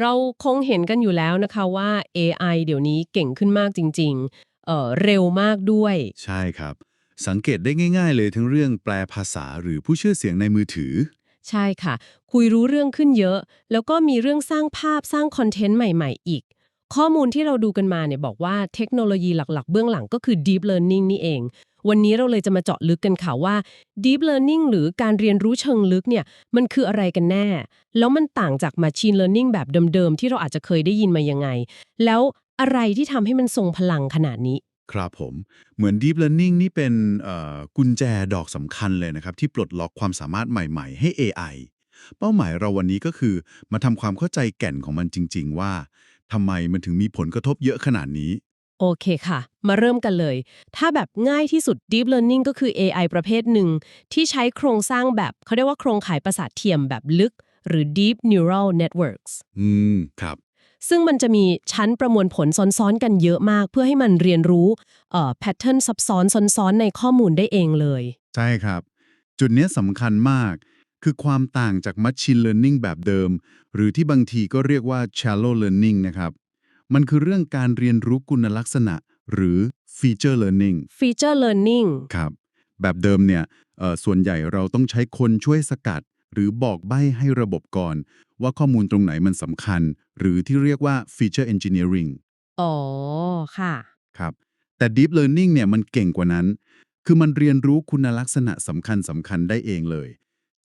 เราคงเห็นกันอยู่แล้วนะคะว่า AI เดี๋ยวนี้เก่งขึ้นมากจริง ๆ เอ่อเร็วมากด้วย ใช่ครับ สังเกตได้ง่าย ๆ เลยทั้งเรื่องแปลภาษาหรือผู้เชื่อเสียงในมือถือ ใช่ค่ะ คุยรู้เรื่องขึ้นเยอะ แล้วก็มีเรื่องสร้างภาพสร้างคอนเทนต์ใหม่ ๆ อีก ข้อมูลที่เราดูกันมาเนี่ยบอกว่าเทคโนโลยีหลัก ๆ เบื้องหลังก็คือ Deep Learning นี่เอง วันนี้เราเลยจะมาเจาะลึกกันค่ะว่า Deep Learning หรือการเรียนรู้เชิงลึกเนี่ยมันคืออะไรกันแน่ แล้วมันต่างจาก Machine Learning แบบเดิมๆ ที่เราอาจจะเคยได้ยินมายังไง แล้วอะไรที่ทำให้มันทรงพลังขนาดนี้ ครับผม เหมือน Deep Learning นี่เป็นกุญแจดอกสำคัญเลยนะครับ ที่ปลดล็อกความสามารถใหม่ๆ ให้ AI เป้าหมายเราวันนี้ก็คือมาทำความเข้าใจแก่นของมันจริง ๆ ว่าทำไมมันถึงมีผลกระทบเยอะขนาดนี้ โอเคค่ะ มาเริ่มกันเลย ถ้าแบบง่ายที่สุด Deep Learning ก็คือ AI ประเภทหนึ่ง ที่ใช้โครงสร้างแบบเขาเรียกว่าโครงข่ายประสาทเทียมแบบลึก หรือ Deep Neural Networks อืม ครับ ซึ่งมันจะมีชั้นประมวลผลซ้อนๆกันเยอะมาก เพื่อให้มันเรียนรู้เอ่อแพทเทิร์นซับซ้อนซ้อนๆในข้อมูลได้เองเลย ใช่ครับ จุดเนี้ยสำคัญมาก คือความต่างจาก Machine Learning แบบเดิม หรือที่บางทีก็เรียกว่า Shallow Learning นะครับ มันคือเรื่องการเรียนรู้คุณลักษณะ หรือ Feature Learning Feature Learning ครับ แบบเดิมเนี่ยเอ่อส่วนใหญ่เราต้องใช้คนช่วยสกัด หรือบอกใบ้ให้ระบบก่อน ว่าข้อมูลตรงไหนมันสำคัญ หรือที่เรียกว่า Feature Engineering อ๋อ ค่ะ ครับ แต่ Deep Learning เนี่ยมันเก่งกว่านั้น คือมันเรียนรู้คุณลักษณะสำคัญสำคัญได้เองเลย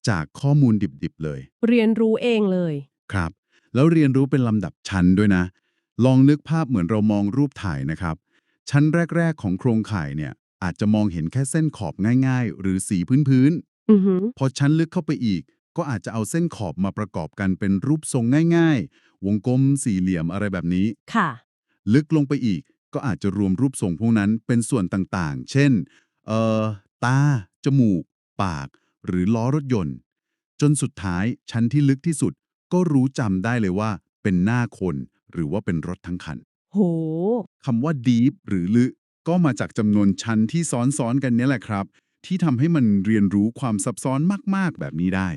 จากข้อมูลดิบๆเลย เรียนรู้เองเลย ครับ แล้วเรียนรู้เป็นลำดับชั้นด้วยนะ ลองนึกภาพเหมือนเรามองรูปถ่ายนะครับ ชั้นแรก ๆ ของโครงข่ายเนี่ยอาจจะมองเห็นแค่เส้นขอบง่าย ๆ หรือสีพื้นอือหือๆพอชั้นลึกเข้าไปอีก ก็อาจจะเอาเส้นขอบมาประกอบกันเป็นรูปทรงง่าย ๆ วงกลมสี่เหลี่ยมอะไรแบบนี้ค่ะ ลึกลงไปอีกก็อาจจะรวมรูปทรงพวกนั้นเป็นส่วนต่างๆ เช่น เอ่อ ตา จมูก ปาก หรือล้อรถยนต์ จนสุดท้ายชั้นที่ลึกที่สุด ก็รู้จำได้เลยว่าเป็นหน้าคน หรือว่าเป็นรถทั้งคัน โห คำว่า deep หรือลึกก็มาจากจำนวนชั้นที่ซ้อนๆกันเนี่ยแหละครับ ที่ทำให้มันเรียนรู้ความซับซ้อนมากๆ แบบนี้ได้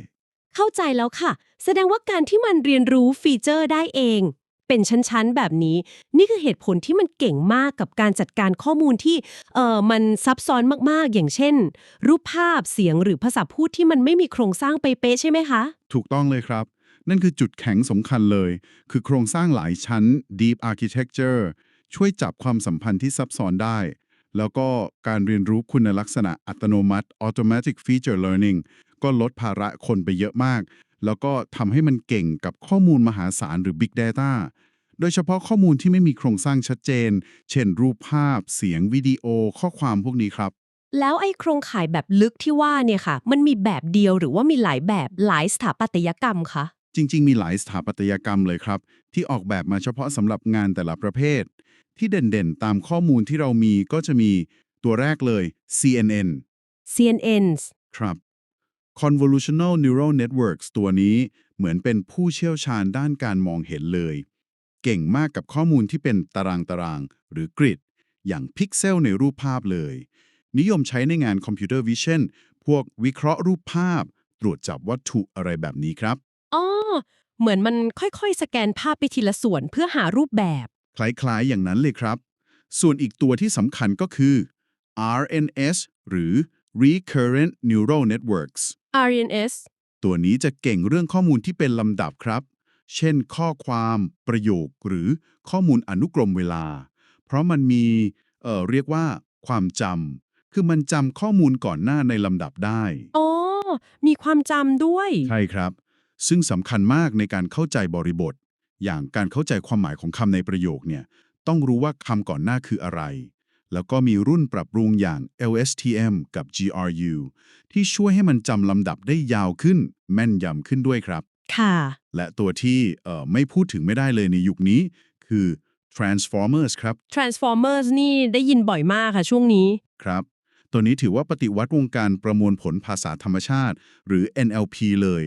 เข้าใจแล้วค่ะ แสดงว่าการที่มันเรียนรู้ฟีเจอร์ได้เอง เป็นชั้นๆ แบบนี้ นี่คือเหตุผลที่มันเก่งมากกับการจัดการข้อมูลที่เอ่อมันซับซ้อนมากๆ อย่างเช่น รูปภาพเสียงหรือภาษาพูดที่มันไม่มีโครงสร้างเป๊ะๆใช่ไหมคะ ถูกต้องเลยครับ นั่นคือจุดแข็งสำคัญเลย คือโครงสร้างหลายชั้น deep architecture ช่วยจับความสัมพันธ์ที่ซับซ้อนได้ แล้วก็การเรียนรู้คุณลักษณะอัตโนมัติ automatic feature learning ก็ลดภาระคนไปเยอะมาก แล้วก็ทำให้มันเก่งกับข้อมูลมหาศาลหรือ big data โดยเฉพาะข้อมูลที่ไม่มีโครงสร้างชัดเจน เช่น รูปภาพ เสียงวิดีโอ ข้อความพวกนี้ครับ แล้วไอ้โครงข่ายแบบลึกที่ว่าเนี่ยค่ะ มันมีแบบเดียวหรือว่ามีหลายแบบหลายสถาปัตยกรรมคะ จริง ๆ มีหลายสถาปัตยกรรมเลยครับ ที่ออกแบบมาเฉพาะสำหรับงานแต่ละประเภท ที่เด่นๆ ตามข้อมูลที่เรามีก็จะมีตัวแรกเลย CNN CNNs ครับ Convolutional Neural Networks ตัวนี้เหมือนเป็นผู้เชี่ยวชาญด้านการมองเห็นเลย เก่งมากกับข้อมูลที่เป็นตารางตารางๆหรือกริด อย่างพิกเซลในรูปภาพเลย นิยมใช้ในงานคอมพิวเตอร์วิชั่นพวกวิเคราะห์รูปภาพ ตรวจจับวัตถุอะไรแบบนี้ครับอ๋อ เหมือนมันค่อยๆ สแกนภาพไปทีละส่วนเพื่อหารูปแบบ คล้ายๆ อย่างนั้นเลยครับ ส่วนอีกตัวที่สำคัญก็คือ RNS หรือ Recurrent Neural Networks RNS ตัวนี้จะเก่งเรื่องข้อมูลที่เป็นลำดับครับ เช่นข้อความ ประโยค หรือข้อมูลอนุกรมเวลา เพราะมันมี เอ่อ เรียกว่า ความจำ คือมันจำข้อมูลก่อนหน้าในลำดับได้ อ๋อ มีความจำด้วย ใช่ครับ ซึ่งสำคัญมากในการเข้าใจบริบท อย่างการเข้าใจความหมายของคำในประโยคเนี่ยต้องรู้ว่าคำก่อนหน้าคืออะไร แล้วก็มีรุ่นปรับปรุงอย่าง LSTM กับ GRU ที่ช่วยให้มันจำลำดับได้ยาวขึ้น แม่นยำขึ้นด้วยครับ ค่ะ และตัวที่เอ่อไม่พูดถึงไม่ได้เลยในยุคนี้ คือ Transformers ครับ Transformers นี่ได้ยินบ่อยมากค่ะช่วงนี้ ครับ ตัวนี้ถือว่าปฏิวัติวงการประมวลผลภาษาธรรมชาติ หรือ NLP เลย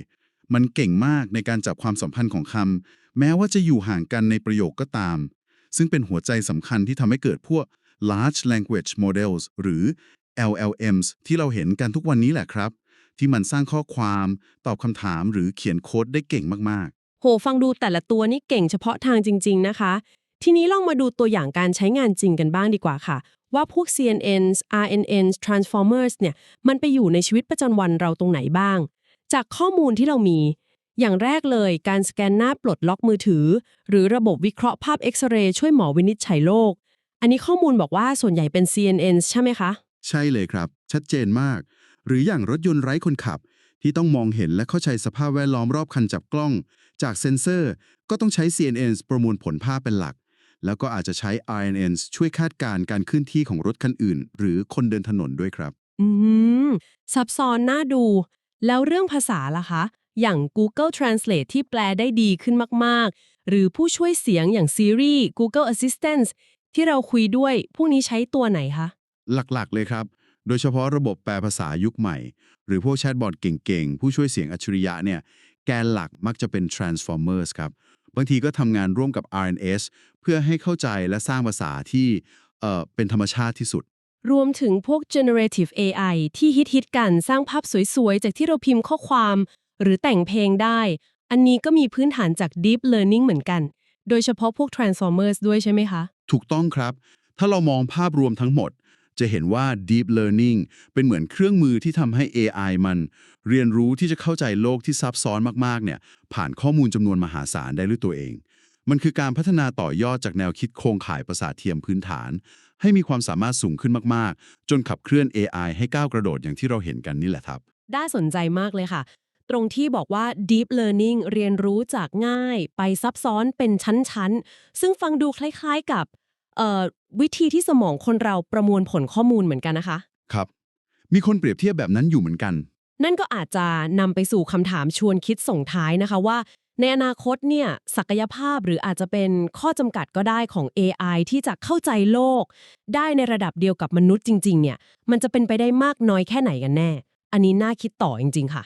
มันเก่งมากในการจับความสัมพันธ์ของคำแม้ว่าจะอยู่ห่างกันในประโยคก็ตาม ซึ่งเป็นหัวใจสำคัญที่ทำให้เกิดพวก large language models หรือ LLMs ที่เราเห็นกันทุกวันนี้แหละครับ ที่มันสร้างข้อความ ตอบคำถามหรือเขียนโค้ดได้เก่งมากๆ โห ฟังดูแต่ละตัวนี่เก่งเฉพาะทางจริง ๆ นะคะ ทีนี้ลองมาดูตัวอย่างการใช้งานจริงกันบ้างดีกว่าค่ะ ว่าพวก CNNs RNNs Transformers เนี่ย มันไปอยู่ในชีวิตประจำวันเราตรงไหนบ้าง จากข้อมูลที่เรามี อย่างแรกเลยการสแกนหน้าปลดล็อกมือถือ หรือระบบวิเคราะห์ภาพเอ็กซเรย์ช่วยหมอวินิจฉัยโรคอันนี้ข้อมูลบอกว่าส่วนใหญ่เป็น CNN ใช่ไหมคะ ใช่เลยครับ ชัดเจนมาก หรืออย่างรถยนต์ไร้คนขับ ที่ต้องมองเห็นและเข้าใจสภาพแวดล้อมรอบคันจับกล้อง จากเซ็นเซอร์ก็ต้องใช้ CNN ประมวลผลภาพเป็นหลัก แล้วก็อาจจะใช้ RNN ช่วยคาดการณ์การเคลื่อนที่ของรถคันอื่น หรือคนเดินถนนด้วยครับ อืมซับซ้อนน่าดู แล้วเรื่องภาษาล่ะคะ อย่าง Google Translate ที่แปลได้ดีขึ้นมาก ๆ หรือผู้ช่วยเสียงอย่าง Siri Google Assistant ที่เราคุยด้วย พวกนี้ใช้ตัวไหนคะ หลักๆ เลยครับ โดยเฉพาะระบบแปลภาษายุคใหม่ หรือพวกแชทบอทเก่ง ๆ ผู้ช่วยเสียงอัจฉริยะเนี่ย แกนหลักมักจะเป็น Transformers ครับ บางทีก็ทำงานร่วมกับ RNS เพื่อให้เข้าใจและสร้างภาษาที่เอ่อเป็นธรรมชาติที่สุด รวมถึงพวก generative AI ที่ฮิตๆกันสร้างภาพสวยๆ จากที่เราพิมพ์ข้อความ หรือแต่งเพลงได้ อันนี้ก็มีพื้นฐานจาก deep learning เหมือนกัน โดยเฉพาะพวก transformers ด้วยใช่ไหมคะ ถูกต้องครับ ถ้าเรามองภาพรวมทั้งหมด จะเห็นว่า Deep Learning เป็นเหมือนเครื่องมือที่ทำให้ AI มัน เรียนรู้ที่จะเข้าใจโลกที่ซับซ้อนมากๆ เนี่ย ผ่านข้อมูลจำนวนมหาศาลได้ด้วยตัวเองมันคือการพัฒนาต่อยอดจากแนวคิดโครงข่ายประสาทเทียมพื้นฐาน ให้มีความสามารถสูงขึ้นมาก ๆ จนขับเคลื่อน AI ให้ก้าวกระโดดอย่างที่เราเห็นกันนี่แหละครับ ได้สนใจมากเลยค่ะ ตรงที่บอกว่า deep learning เรียนรู้จากง่าย ไปซับซ้อนเป็นชั้น ๆ ซึ่งฟังดูคล้าย ๆ กับเอ่อวิธีที่สมองคนเราประมวลผลข้อมูลเหมือนกันนะคะ ครับ มีคนเปรียบเทียบแบบนั้นอยู่เหมือนกัน นั่นก็อาจจะนำไปสู่คำถามชวนคิดส่งท้ายนะคะว่า ในอนาคตเนี่ยศักยภาพหรืออาจจะเป็นข้อจำกัดก็ได้ของ AI ที่จะเข้าใจโลก ได้ในระดับเดียวกับมนุษย์จริง ๆ เนี่ย มันจะเป็นไปได้มากน้อยแค่ไหนกันแน่ อันนี้น่าคิดต่อจริง ๆ ค่ะ